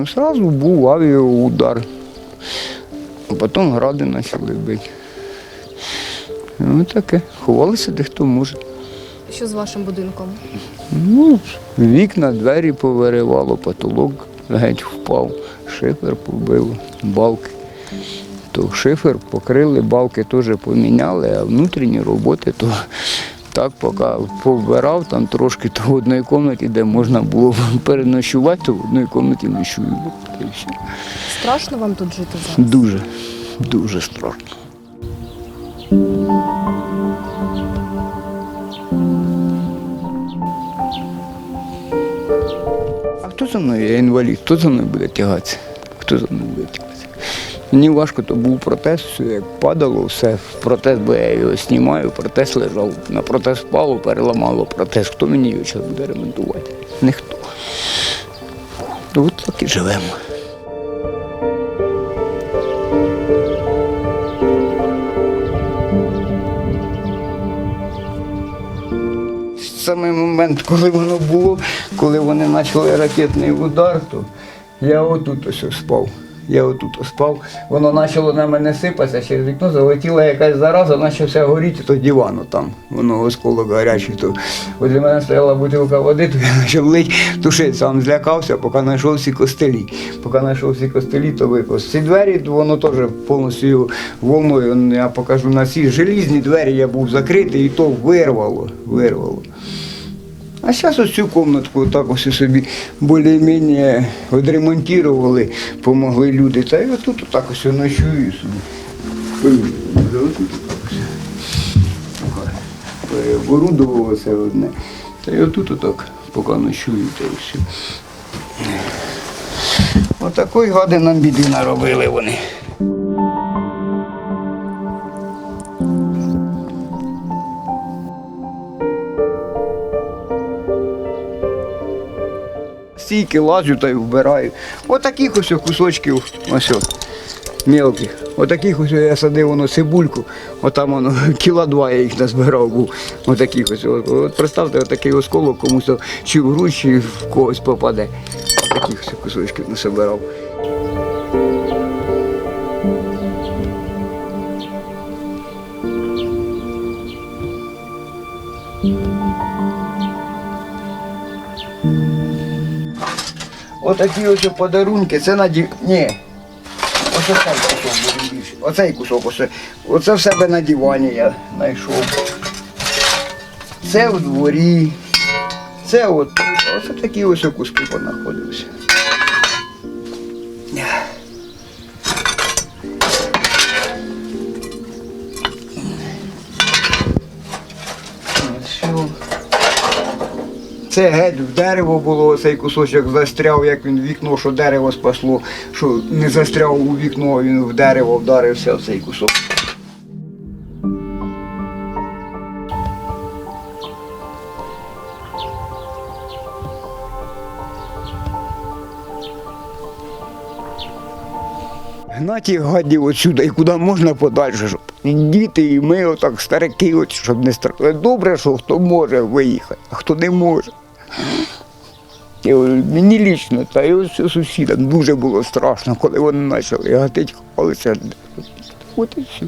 Ну, одразу був авіаудар. А потім гради почали бити. Ну таке. Ховалися де хто може. Що з вашим будинком? Ну, вікна, двері повиривало, потолок геть впав, шифер побило, балки. То шифер покрили, балки теж поміняли, а внутрішні роботи то так поки повбирав там трошки, то в одній кімнаті, де можна було переночувати, то в одній кімнаті ночую. Страшно вам тут жити зараз? Дуже, дуже страшно. А хто за мною? Я інвалід. Хто за мною буде тягатися? Хто за мною буде тягатися? Мені важко, то був протез, як падало, все протез, бо я його знімаю, протез лежав. На протез впало, переламало протез. Хто мені його зараз буде ремонтувати? Ніхто. От так і живемо. Саме момент, коли воно було, коли вони почали ракетний удар, то я отут ось спав. Я отут спав. Воно почало на мене сипатися, через вікно залетіла якась зараза, почався горіти, то дивану там. Воно осколок гарячий. То возле мене стояла бутилка води, то я почав лить, тушити, сам злякався, поки знайшов всі костелі. Поки знайшов всі костелі, то випав. Ці двері, воно теж повністю волною. Я покажу на ці желізні двері я був закритий, і то вирвало, вирвало. А зараз ось цю комнатку так ось собі більш-менш відремонтували, допомогли люди. Та й отут так ось ночую собі. Ось. Все одне. Та й отут отак поки ночую, та й все. Отакої гади нам біди наробили вони. Стійки лазю та й вбираю. Отаких ось кусочків, ось мелких. Отаких ось я садив воно цибульку, отам воно кіла два я їх назбирав був. Отаких ось. От, представте, отакий осколок комусь чи в грудь, чи в когось попаде. Отаких ось кусочків насобирав. Отакі ось подарунки, це на ді... Ні. Ось цей кусок буде більше. Оцей кусок, ось. Оце в себе на дивані я знайшов. Це в дворі. Це от. Оце такі ось куски понаходилися. Це геть в дерево було, цей кусочок застряв, як він в вікно, що дерево спасло, що не застряв у вікно, він в дерево вдарився в цей кусок. Гнати їх гадів отсюди і куди можна подальше, діти, і ми, отак старики, от, щоб не страшно. Добре, що хто може виїхати, а хто не може. І мені лічно, та й ось сусідам дуже було страшно, коли вони почали гатити, ховалися. От і все.